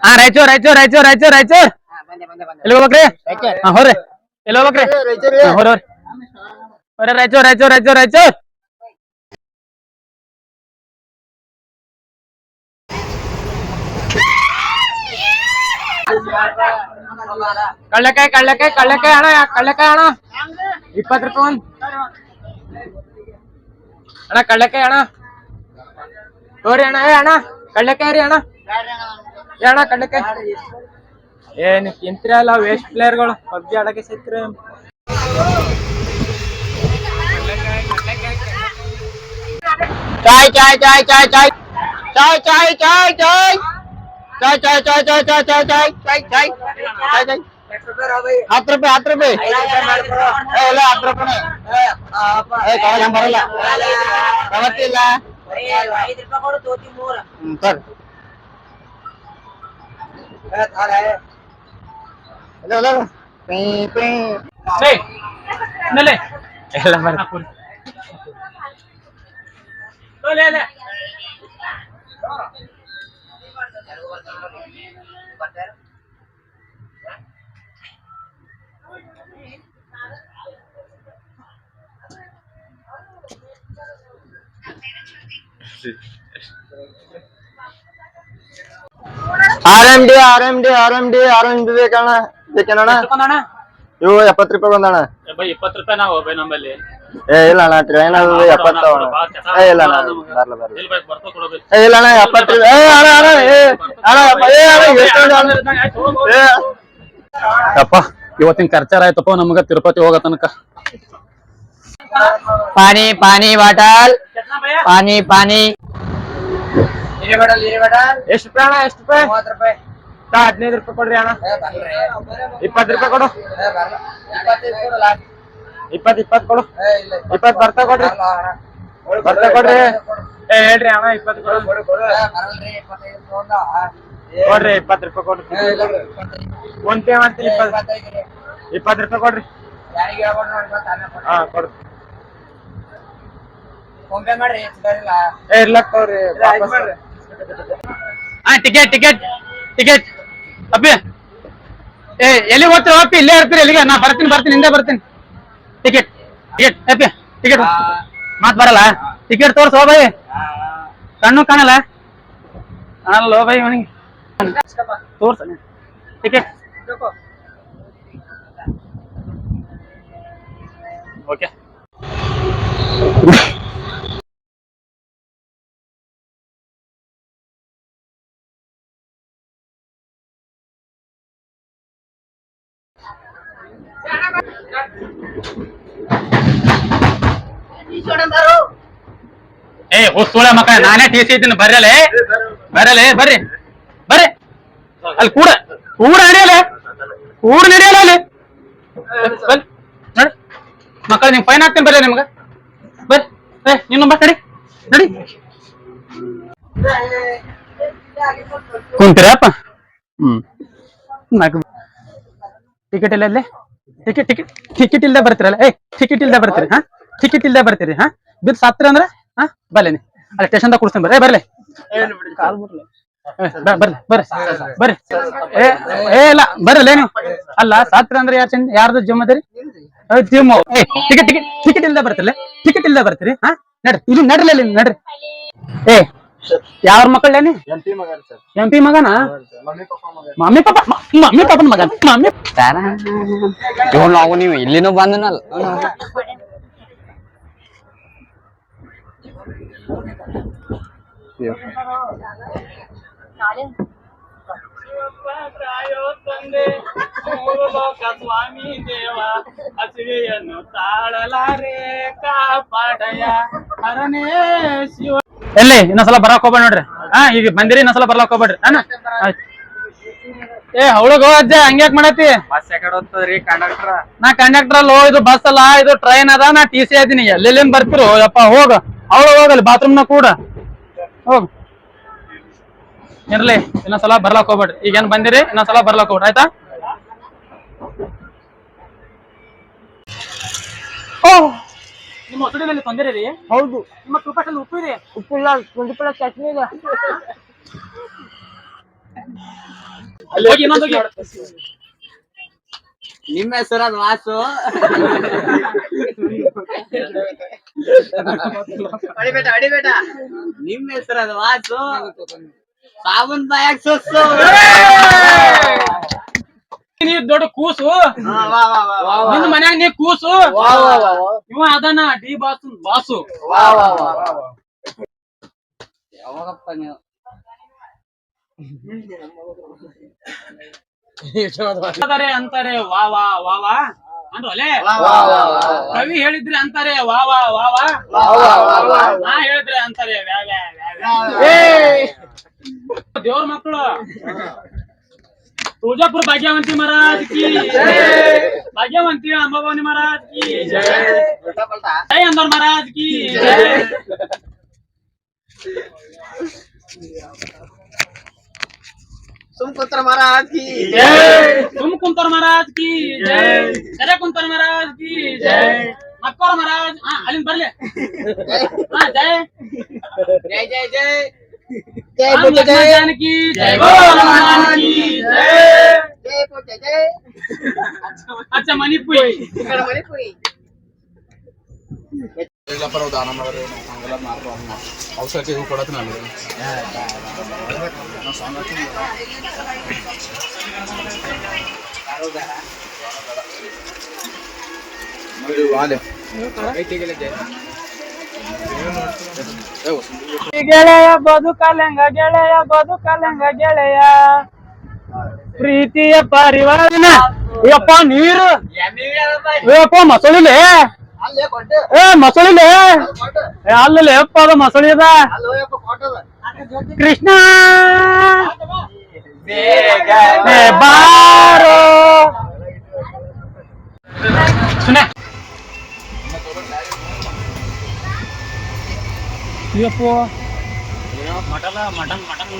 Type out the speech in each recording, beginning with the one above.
ಹಾ ರಾಯಚೂರ್ ರಾಯಚೂರ್ ರಾಯಚೂರ್ ರಾಯಚೂರ್ ರಾಯಚೂರ್. ಎಲ್ಲಿ ಹೋಗ್ಬೇಕ್ರಿ? ಹಾ ಹೋರಿ ಎಲ್ಲಿ ಹೋಗ್ಬೇಕ್ರಿ? ಹೋರಿ ಹೋರಿ ಹೋರಿ ರಾಯಚೂರ್ ರಾಯಚೂರ್ ರಾಯಚೂರ್ ರಾಯಚೂರ್. ಕಳ್ಳಕಾಯಿ ಕಳ್ಳಕಾಯಿ ಕಳ್ಳಕಾಯಿ ಅಣ್ಣ ಕಳ್ಳಕಾಯಿ ಕಳ್ಳೆಕಾಯಿ ಅಣ್ಣ. ಇಪ್ಪತ್ತು ರೂಪಾಯಿ ಒಂದು. ಅಣ್ಣ ಕಳ್ಳಕಾಯಿ ಅಣ್ಣ. ತೋರಿ ಅಣ್ಣ ಏ ಅಣ್ಣ. ಕಳ್ಳಕಾಯಿ ರೀ ಅಣ್ಣ. ಏ ಅಣ್ಣ ಕಳ್ಳೆಕಾಯಿ ಏನ್ ತಿಂತ್ರಿ ಅಲ್ಲ ವೇಸ್ಟ್ ಪ್ಲೇಯರ್ಗಳು ಪಬ್ಜಿ ಆಡಕ್ಕೆ ಸಿಕ್ಕ್ರಿ चाय चाय चाय चाय चाय चाय चाय चाय चाय चाय चाय चाय चाय चाय चाय चाय चाय चाय चाय चाय ಹತ್ತು ರೂಪಾಯಿ ಹತ್ತು ರೂಪಾಯಿ ಏ, ಇಲ್ಲ ಹತ್ತು ರೂಪಾಯಿ Hello, hello. Ping, ping. Hey, nali. Eh, lamar. Ako. Lole, lole. Thank you. R M D R M D R M D R M D ಬೇಕಣ್ಣ? ಬೇಕೇನಣ್ಣ? ಇವು ಎಪ್ಪತ್ತು ರೂಪಾಯಿ ಬಂದಣ್ಣ. ಇಪ್ಪತ್ತು ರೂಪಾಯಿ ನಾವು ಬೈ ನಮ್ಮಲ್ಲಿ. ಏ ಇಲ್ಲ ಅಣ್ಣ ಟ್ರೈನ್ ಅದು ಎಪ್ಪತ್ತು ಅಣ್ಣ ಏ ಇಲ್ಲ ಅಣ್ಣ ಬರ್ಲ ಬರ್ಲ. ಏ ಇಲ್ಲ ಅಣ್ಣ ಎಪ್ಪತ್ತು ರೂಪಾಯಿ. ಏ ಅಣ್ಣ ಅಣ್ಣ ಏ ಅಣ್ಣ ಏ ಅಣ್ಣ ಎಷ್ಟು ಏ. ಯಪ್ಪ ಇವತ್ತಿನ ಖರ್ಚಾರ ಆಯ್ತಪ್ಪ ನಮಗ ತಿರುಪತಿ ಹೋಗೋ ತನಕ. ಪಾನಿ ಪಾನಿ ಬಾಟಲ್ ಪಾನಿ ಪಾನಿ. ಎಷ್ಟು ರೂಪಾಯಿ ಅಣ್ಣ ಎಷ್ಟು ರೂಪಾಯಿ? ರೂಪಾಯಿ. ಹದಿನೈದು ರೂಪಾಯಿ ಕೊಡ್ರಿ ಅಣ್ಣ. ಇಪ್ಪತ್ತು ರೂಪಾಯಿ ಕೊಡು. ಇಪ್ಪತ್ತು ಇಪ್ಪತ್ತು ಕೊಡು. ಇಪ್ಪತ್ತು ಬರ್ತಾ ಕೊಡ್ರಿ. ಬರ್ತಾ ಕೊಡ್ರಿ. ಏ ಹೇಳ್ರಿ ಅಣ್ಣ ಇಪ್ಪತ್ತು ಕೊಡು. ಕೊಡ್ರಿ ಇಪ್ಪತ್ತು ರೂಪಾಯಿ ಕೊಡ್ರಿ ಫೋನ್ ಪೇ ಮಾಡ್ತೀನಿ ಇಪ್ಪತ್ತು. ರೂಪಾಯಿ ಕೊಡ್ರಿ. ಹಾ ಕೊಡು. ಏ ಇರ್ಲಕ್ ತಗೋರಿ ಟಿಕೆಟ್ ಟಿಕೆಟ್ ಟಿಕೆಟ್ ಅಪ್ಪಿ, ಏ ಎಲ್ಲಿ ಹೋಗ್ತೀರ ಅಪ್ಪಿ, ಇಲ್ಲೇ ಇರ್ತೀರಿ, ಎಲ್ಲಿಗೆ? ನಾ ಬರ್ತೀನಿ ಬರ್ತೀನಿ ಹಿಂದೆ ಬರ್ತೀನಿ. ಟಿಕೆಟ್ ಟಿಕೆಟ್ ಅಪ್ಪಿ ಟಿಕೆಟ್ ಮಾತ್ ಬರಲ್ಲ. ಟಿಕೆಟ್ ತೋರ್ಸೋ ಬೈ. ಕಣ್ಣು ಕಾಣಲ್ಲ. ಕಾಣಲ್ಲ ಬೈ ಅವನಿಗೆ ತೋರ್ಸ. ಟಿಕೆಟ್ ಓಕೆ ಏ ಹುಸ್ತುಳ ಮಕ್ಕ, ನಾನೇ ಟಿ ಸಿ ಇದ್ದೀನಿ, ಬರ್ರಲೆ? ಬರಲೆ ಬರ್ರಿ. ಬರ್ರಿ. ಅಲ್ಲಿ ಕೂಡ ಕೂಡ ನಡೆಯಲ್ಲ? ಕೂಡ ನಡೆಯಲ್ಲ ಅಲ್ಲಿ? ನೋಡಿ. ಮಕ್ಕಳ ನಿಮ್ ಫೈನ್ ಹಾಕ್ತೀನಿ ಬರ್ರಿ ನಿಮ್ಗ. ಬರ್ರಿ, ಏ ನಿನ್ನ ಬಸ್ ನಡಿ ನಡಿ. ಕುಂತೀರಪ್ಪ? ಹ್ಮ್. ಟಿಕೆಟ್ ಇಲ್ಲ ಅಲ್ಲಿ ಟಿಕೆಟ್ ಟಿಕೆಟ್ ಟಿಕೆಟ್ ಇಲ್ದೆ ಬರ್ತೀರಲ್ಲ. ಏ ಟಿಕೆಟ್ ಇಲ್ದೆ ಬರ್ತೀರಿ, ಹಾ? ಟಿಕೆಟ್ ಇಲ್ದೆ ಬರ್ತೀರಿ, ಹಾ? ಬಿಲ್ ಸಾತ್ರ ಅಂದ್ರೆ, ಹಾ? ಬರ್ಲೇನಿ ಅಲ್ಲ ಸ್ಟೇಷನ್ದಾಗ ಕುಡಿಸ್ತೀನಿ ಬರ್ರಿ. ಬರ್ಲಿ. ಬರ್ರಿ ಬರ್ರಿ. ಬರ್ರಿ. ಏ ಇಲ್ಲ, ಬರ್ರಲ್ಲ ನೀವು ಅಲ್ಲ, ಸಾತ್ರ ಅಂದ್ರೆ ಯಾರು ಚಂದ, ಯಾರ್ದು ಜಮ್ಮದರಿ ಜಿಮ್ ಏ ಟಿಕೆಟ್ ಟಿಕೆಟ್ ಟಿಕೆಟ್ ಇಲ್ದೆ ಬರ್ತಿರಲ್ಲ ಟಿಕೆಟ್ ಇಲ್ದೆ ಬರ್ತೀರಿ, ಹಾ? ನಡ್ರಿ, ಇಲ್ಲಿ ನಡ್ರಿ ಇಲ್ಲಿ ನಡ್ರಿ. ಏ ಯಾವ್ರ ಮಕ್ಕಳೇನೆ ಎಂಪಿ ಮಗನ್ ಸರ್. ಎಂ ಪಿ ಮಗನ? ಮಮ್ಮಿ ಪಪ್ಪ ಪಾಪ ಮಮ್ಮಿ ಪಾಪನ ಮಗನ್. ಮಮ್ಮಿ ನಾವು ನೀವು ಇಲ್ಲಿನೂ ಬಂದನಲ್ಲ. ಮೂರು ಲೋಕ ಸ್ವಾಮಿ ದೇವ ಹಸಿವೆಯನ್ನು ತಾಳಲಾರೆ ಕಾಪಾಡಯ ಹರನೇ ಶಿವ. ಎಲ್ಲಿ? ಇನ್ನೊಂದ್ಸಲ ಬರಕ್ ಹೋಗ್ಬೇಡ ನೋಡ್ರಿ. ಹಾ ಈಗ ಬಂದಿರಿ ಇನ್ನೊಂದ್ಸಲ ಬರ್ಲಾಕ್ ಹೋಗ್ಬೇಡ್ರಿ. ಹಾ. ಏ ಅವಳಗ ಅಜ್ಜ ಹಂಗ್ಯಾಕ್ ಮಾಡತಿ ನಾ ಕಂಡಕ್ಟರ್ ಅಲ್ಲ ಇದು ಬಸ್ ಅಲ್ಲ ಇದು ಟ್ರೈನ್ ಅದ ನಾ ಟಿ ಸಿ ಅದೀನಿ. ಎಲ್ಲೆಲ್ಲಿಂದ ಬರ್ತಿರು? ಯಪ್ಪ ಹೋಗ. ಅವಳ ಹೋಗಲ್ಲಿ ಬಾತ್ರೂಮ್ನ ಕೂಡ. ಹೋಗ. ಇರ್ಲಿ ಇನ್ನೊಂದ್ಸಲ ಬರ್ಲಾಕ್ ಹೋಗ್ಬೇಡ್ರಿ. ಈಗೇನ್ ಬಂದಿರಿ ಇನ್ನೊಂದ್ಸಲ ಬರ್ಲಾಕ್ ಹೋಗ್ಬೇಡ ಆಯ್ತಾ? ನಿಮ್ಮ ಹೊಸಡಿನಲ್ಲಿ ತೊಂದರೆ ರೀ ಹೌದು. ನಿಮ್ಮ ಟೂಪಾಟಲ್ಲಿ ಉಪ್ಪು ಇದೆ ಉಪ್ಪಿಲ್ಲ ಟ್ವೆಂಟಿ ಪ್ಲಸ್ ಚಟ್ನಿ ಇದೆ. ಹೋಗಿ ಇನ್ನೊಂದ್ ಹೋಗಿ. ನಿಮ್ಮ ಹೆಸರು ಅದು ವಾಸು. ಅಡಿಬೇಟ ಅಡಿಬೇಟ. ನಿಮ್ಮ ಹೆಸರು ಅದು ವಾಸು. ಸಾಬೂನ್ ಬಾಯಾಗ ಸೊಸ್ಸು ನೀ ದೊಡ್ಡ ಕೂಸು ನಿನ್ನ ಮನ್ಯಾಗ ನೀ ಕೂಸು ಇವ ಅದನ ಡಿ ಬಾಸ್ ಬಾಸು ಯಾವಾಗಪ್ಪ ನೀವು ಅಂತಾರೆ ವಾ ವಾ ವಾ ವಾ ವಾ ಕವಿ ಹೇಳಿದ್ರೆ ಅಂತಾರೆ ವಾ ವಾ ವಾ ವಾ ನಾ ಹೇಳಿದ್ರೆ ಅಂತಾರೆ ದೇವ್ರ ಮಕ್ಕಳು तुजापुर भाग्यवंती महाराज की भाग्यवंती अंबाबानी महाराज की जय. अंदर महाराज की सोमकुंतर महाराज की जय. सोमकुंतर महाराज की जय. कुंतर महाराज की जय. मक्कोर महाराज. हाँ अलीन भर ले हाँ जय. जय जय जय. जय बोल जय जान की जय बोल हनुमान की जय जय बोल जय अच्छा मणिपुरी ఇక్కడ మణిపురి ಎಲ್ಲ ಪರ ದಾನ ಮಾಡಿದ್ರೆ ನಾವು ಹಂಗೆಲ್ಲ ಮಾರು ಹಂಗ ಅವಸರಕ್ಕೆ ಇವು ಕೊಡತ್ತೆ ನಾನು ಹೌದಾ ನೋಡಿ ವಾಲೆ ಐತಿಗೆಲ್ಲ ಜಯ ಗೆಳೆಯ ಬದುಕಲೆಂಗ ಗೆಳೆಯ ಬದುಕಲೆಂಗ ಗೆಳೆಯ. ಪ್ರೀತಿಯ ಪರಿವಾರನ. ಯಪ್ಪ, ನೀರು. ಯಪ್ಪ, ಮಸಳಿಲೆ. ಏ ಮಸಳಿಲೆ. ಏ ಯಪ್ಪ, ಅದು ಮಸಳಿ ಅದ. ಕೃಷ್ಣ. ಬಾರೋ. ಸುನೆ ಯಪ್ಪ ಮಟಲ ಮಟನ್ ಮಟನ್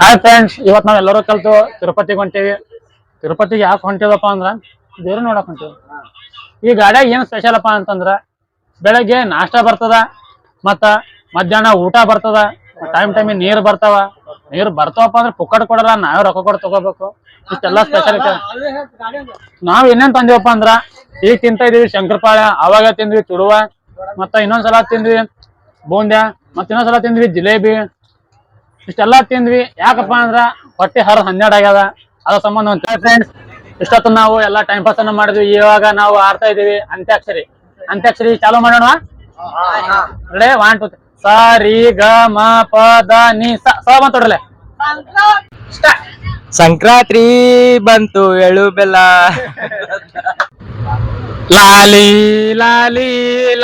ಹಾಯ್ ಫ್ರೆಂಡ್ಸ್ ಇವತ್ತು ನಾವು ಎಲ್ಲರೂ ಕಲ್ತು ತಿರುಪತಿಗೆ ಹೊಂಟೇವಿ. ತಿರುಪತಿಗೆ ಯಾಕೆ ಹೊಂಟಿದಪ್ಪ ಅಂದ್ರ ದೇವ್ರು ನೋಡಕ್ ಹೊಂಟೀವಿ. ಈ ಗಾಡಿಯಾಗ ಏನ್ ಸ್ಪೆಷಲ್ ಅಪ್ಪ ಅಂತಂದ್ರ, ಬೆಳಗ್ಗೆ ನಾಷ್ಟ ಬರ್ತದ, ಮತ್ತ ಮಧ್ಯಾಹ್ನ ಊಟ ಬರ್ತದ ಟೈಮ್ ಟೈಮ್ ನೀರ್ ಬರ್ತಾವ. ನೀರ್ ಬರ್ತಾವಪ್ಪ ಅಂದ್ರೆ ಪುಕ್ಕಟ್ ಕೊಡಲ್ಲ ನಾವೇ ರೊಕ್ಕ ಕೊಟ್ಟು ತಗೋಬೇಕು. ಇಷ್ಟೆಲ್ಲ ಸ್ಪೆಷಾಲಿಟಿ ನಾವ್ ಇನ್ನೇನ್ ತಂದಿವಪ್ಪ ಅಂದ್ರ ಈಗ ತಿಂತ ಇದೀವಿ ಶಂಕರಪಾಳ್ಯ ಅವಾಗ ತಿಂದ್ವಿ ತುಡುವ ಮತ್ತ ಇನ್ನೊಂದ್ಸಲ ತಿಂದ್ವಿ ಬೂಂದ್ಯ ಮತ್ತ ಇನ್ನೊಂದ್ಸಲ ತಿಂದ್ವಿ ಜಿಲೇಬಿ. ಇಷ್ಟೆಲ್ಲ ತಿಂದ್ವಿ. ಯಾಕಪ್ಪ ಅಂದ್ರ ಹೊಟ್ಟೆ ಹರ ಹನ್ನೆರಡು ಆಗ್ಯದ. ಅದ್ರ ಸಂಬಂಧ ಒಂದು ಫ್ರೆಂಡ್ಸ್ ಇಷ್ಟೊತ್ತು ನಾವು ಎಲ್ಲಾ ಟೈಮ್ ಪಾಸ್ ಅನ್ನ ಮಾಡಿದ್ವಿ. ಇವಾಗ ನಾವು ಆಡ್ತಾ ಇದೀವಿ. ಅಂತ್ಯಾಕ್ಷರಿ. ಅಂತ್ಯಾಕ್ಷರಿ ಚಾಲೂ ಮಾಡೋಣ ಒನ್ ಟು ಸ ರಿ ಗ, ಮ, ಪ, ದ, ನಿ, ಸ ಸ ಸಂಕ್ರಾಂತಿ ಬಂತು, ಎಳು ಬೆಲ್ಲ. ಲಾಲಿ ಲಾಲಿ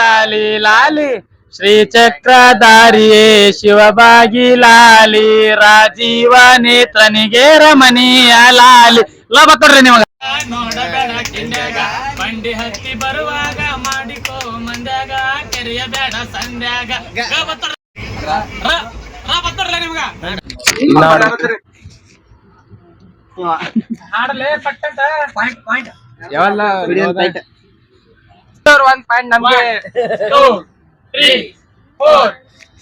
ಲಾಲಿ ಲಾಲಿ ಶ್ರೀ ಚಕ್ರಧಾರಿಯೇ ಶಿವಬಾಗಿ ಲಾಲಿ, ರಾಜೀವ ನೇತ್ರನಿಗೆ ರಮಣೀಯ ಲಾಲಿ. ಲಾ ಬತ್ತಡ್ರಿ ನಿಮಗ? ನೋಡಬೇಡ ಕಿಂಡೆಗ ಬಂಡಿ ಹತ್ತಿ ಬರುವಾಗ ಮಾಡಿಕೋ ಮಂದ್ಯಾಗ ಕೆರೆಯ ಸಂದ್ಯಾಗ ನಿಮ್ಗ? ಹಾಡಲೇ ಪಟ್ಟಂತ. Point point. One point. ನಮ್ಗೆ. Two three four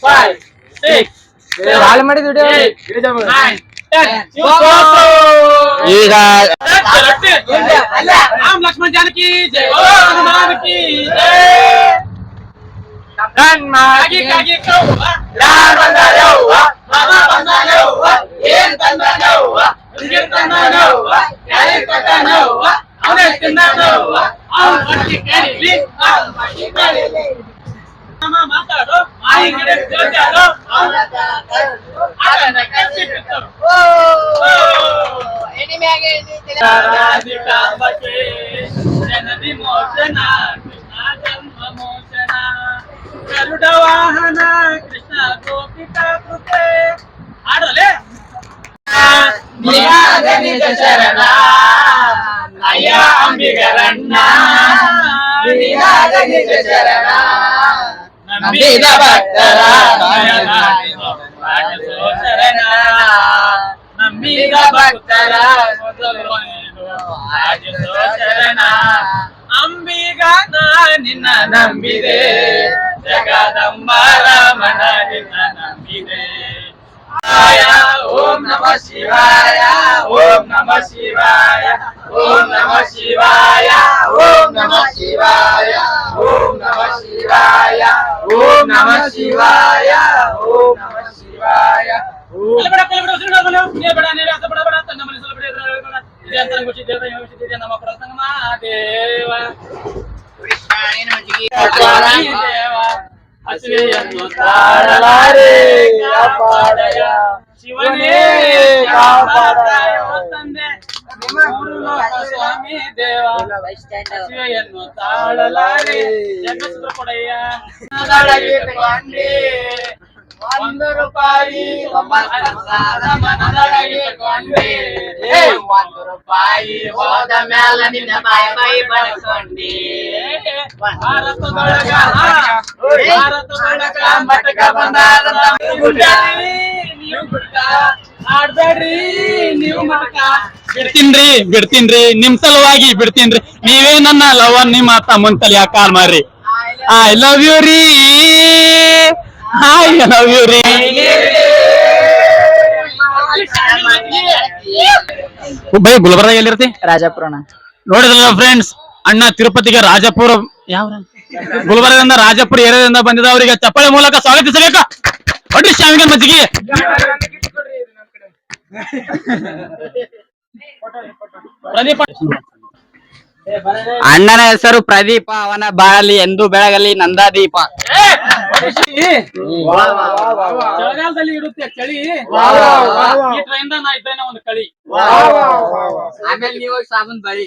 five six video ಈಗ राम लक्ष्मण जानकी जय हो हनुमान की जय धन मागी कागी कौवा लाल बंदा रहुआ मामा बंदा रहुआ येन बंदा रहुआ इंजन बंदा रहुआ यारे पता रहुआ हमने कितना रहुआ हम बाकी करेली हम बाकी करेली मामा माता रहुआ జనది మోసన కృష్ణ జన్మ మోసన గరుడ వాహన కృష్ణ గోపిక కృతే అయ్యా అంబిగరణ శరణ విద భక్తరా నమ్మిద భక్తరా ಅಂಬಿಗ ನಾ ನಿನ್ನ ನಂಬಿದೆ ಜಗದಂಬ ರಾಮನ ನಿನ್ನ ನಂಬಿದೆ शिवाय ओम नमः शिवाय ओम नमः शिवाय ओम नमः शिवाय ओम नमः शिवाय ओम नमः शिवाय ओम नमः शिवाय ओम नमः शिवाय। बड़ा बड़ा उसे ना बनो ये बड़ा ने ऐसा बड़ा बड़ा तो नमन से बड़े बड़ा ये अंतर कुछ देता है कुछ देता नमः प्रसन्न महादेव कृष्णाय नमः जी। देवा। ಹಸಿವೆಯನ್ನು ತಾಳಲಾರೆ ಕಾಪಾಡಯ ಶಿವನೇ ಕಾಪಾಡಯ ತಂದೆ ಮೂರು ಲೋಕ ಸ್ವಾಮಿ ದೇವ ಹಸಿವೆಯನ್ನು ತಾಳಲಾರೆ ಜಗಸ್ರ ಕೊಡೆಯ ನದಳಗಿಟ್ಟುಕೊಂಡೆ ಒಂದು ರೂಪಾಯಿ ಒಂದು ರೂಪಾಯಿ ಹೋದ ಮ್ಯಾಲ ನಿನ್ನ ಬಾಯಿ ಬಾಯಿ ಬಳಸ್ಕೊಂಡಿ ಭಾರತದೊಳಗ ಭಾರತದೊಳಗ ಮಟಕ ಬಿಡ್ಬೇಡ್ರಿ ನೀವು ಬಿಡ್ಕ ಆಡ್ಬೇಡ್ರಿ ನೀವು ಮಟಕ ಬಿಡ್ತೀನ್ರಿ ಬಿಡ್ತೀನ್ರಿ ನಿಮ್ ಸಲುವಾಗಿ ಬಿಡ್ತೀನ್ರಿ. ನೀವೇ ನನ್ನ ಲವ್ ನಿಮ್ಮ ತಮ್ಮನ್ ತಲೆ ಕಾಲ್ ಮಾರ್ರಿ. ಐ ಲವ್ ಯು ರೀ. ಐ ಲವ್ ಯು ರೀ ಬೈ ಗುಲ್ಬರ್ಗ ಎಲ್ಲಿರ್ತಿ? ರಾಜಾಪುರಣ ನೋಡಿದ್ರಲ್ಲ ಫ್ರೆಂಡ್ಸ್ ಅಣ್ಣ ತಿರುಪತಿಗೆ ರಾಜಾಪುರ ಯಾವ ಗುಲ್ಬರ್ಗದಿಂದ ರಾಜಾಪುರ ಏರಿಯಾದಿಂದ ಬಂದಿದ ಅವರಿಗೆ ಚಪ್ಪಾಳೆ ಮೂಲಕ ಸ್ವಾಗತಿಸಬೇಕು ಹೊಡ್ರಿ ಶಾಮಿಗೆ ಮಜ್ಜಿಗೆ. ಪ್ರದೀಪ ಅಣ್ಣನ ಹೆಸರು ಪ್ರದೀಪ ಅವನ ಬಾಳಲಿ ಎಂದು ಬೆಳಗಲಿ ನಂದಾದೀಪ. ಚಳಿಗಾಲದಲ್ಲಿ ಇರುತ್ತೆ ಚಳಿ. ಈ ಟ್ರೈನ್ ನಾ ಇದ್ದೇನೆ ಒಂದು ಕಳಿ. ಆಮೇಲೆ ನೀವು ಸಾಬೂನ್ ಬಳಿ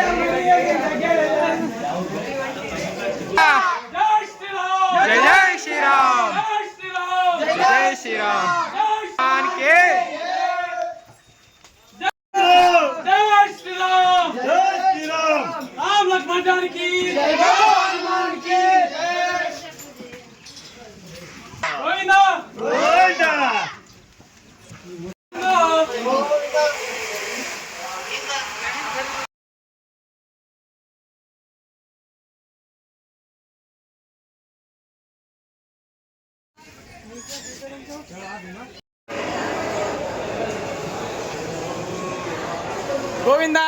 ಗೋವಿಂದ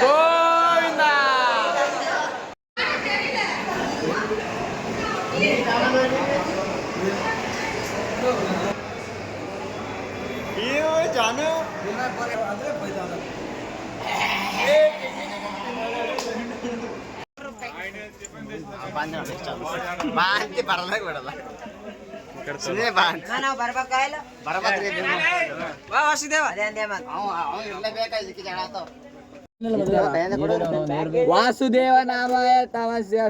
ಗೋವಿಂದ ಬಾಂತಿ ಬರಲಾಗ ಬಿಡಲ್ಲ ಸುಮ್ಮನೆ ಬಾಂತಿ ನಾವು ಬರ್ಬೇಕಾಗಿಲ್ಲ ಬರಬಾರ್ದ್ರಿ ವಾ ವಾಸುದೇವ ಅದೇ ಅಂದೆ ಮತ್ ಅವ ಅವ ಇರ್ಲೇಬೇಕಾ ಇದಕ್ಕೆ ಜಗಳ ಆತಾವ ವಾಸುದೇವ ನಾಮಾಯ ತಮಸ್ಯ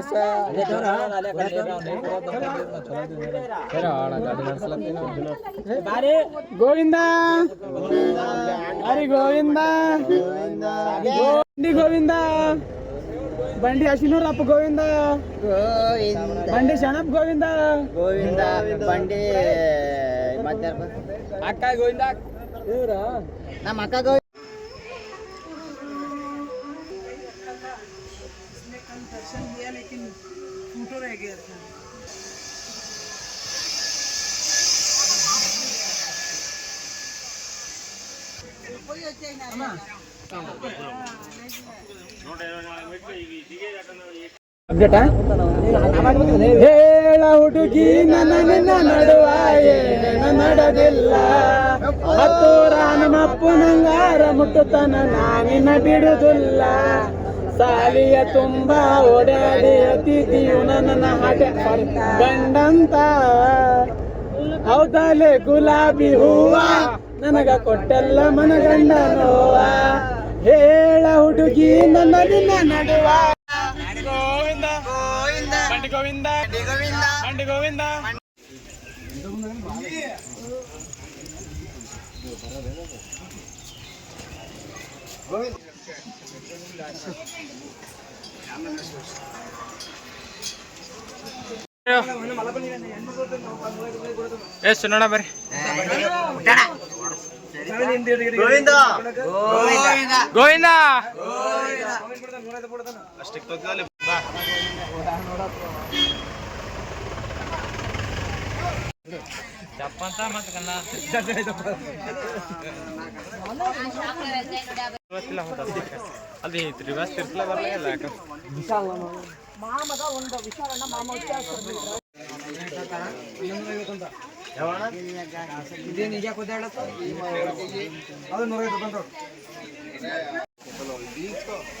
ಗೋವಿಂದ ಹರಿ ಗೋವಿಂದ ಬಂಡಿ ಗೋವಿಂದ ಬಂಡಿ ಅಶ್ವಿನೂರಪ್ಪ ಗೋವಿಂದ ಗೋವಿಂದ ಬಂಡಿ ಶರಣಪ್ಪ ಗೋವಿಂದ ಗೋವಿಂದ ಬಂಡಿ ಮಧ್ಯಾಹ್ನ ಅಕ್ಕ ಗೋವಿಂದ ಇವ್ರ ನಮ್ಮ ಅಕ್ಕ ಗೋವಿಂದ ಹೇಳ ಹುಡುಗಿ ನನ್ನ ನಿನ್ನ ನಡುವ ಏನ ನಡದಿಲ್ಲ ಹತ್ತೂರ ನಮ್ಮಪ್ಪು ನಂಗಾರ ಮುಟ್ಟುತನ ನಾನಿನ ಬಿಡುದಿಲ್ಲ ಸಾಲಿಯ ತುಂಬಾ ಓಡಾಡಿ ಅತಿಥಿಯು ನನ್ನ ಹಾಟೆ ಗಂಡಂತ ಹೌದಲೆ ಗುಲಾಬಿ ಹೂವ, ನನಗ ಕೊಟ್ಟೆಲ್ಲ ಮನಗಂಡ ನೋವ. ಹೇಳ ಹುಡುಗಿ ನನ್ನ ನಡುವ. ಗೋವಿಂದ ಗೋವಿಂದ ಗೋವಿಂದ ಮಂಡಿ ಗೋವಿಂದ. ಎಷ್ಟು ನೋಡ ಬರ್ರಿ. గోవిందా. గోవిందా. చెప్పంతా మాకు కన్నా అది త్రివాస్ తిరుపతి వరలే లేక మామగా ఉండ విశాలన్న మామ వచ్చేస్తారు ಇದೇ ನಿಜ ಕೂತಾಡತ್ತ ಏಯ್ ಈ ಕಡೆ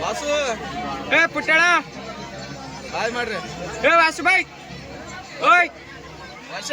ವಾಸು ಏ ಪುಟ್ಟಣ ಬಾಯ್ ಮಾಡ್ರಿ ಏ ವಾಸು ಬಾಯ್ ಓಯ್ ವರ್ಷ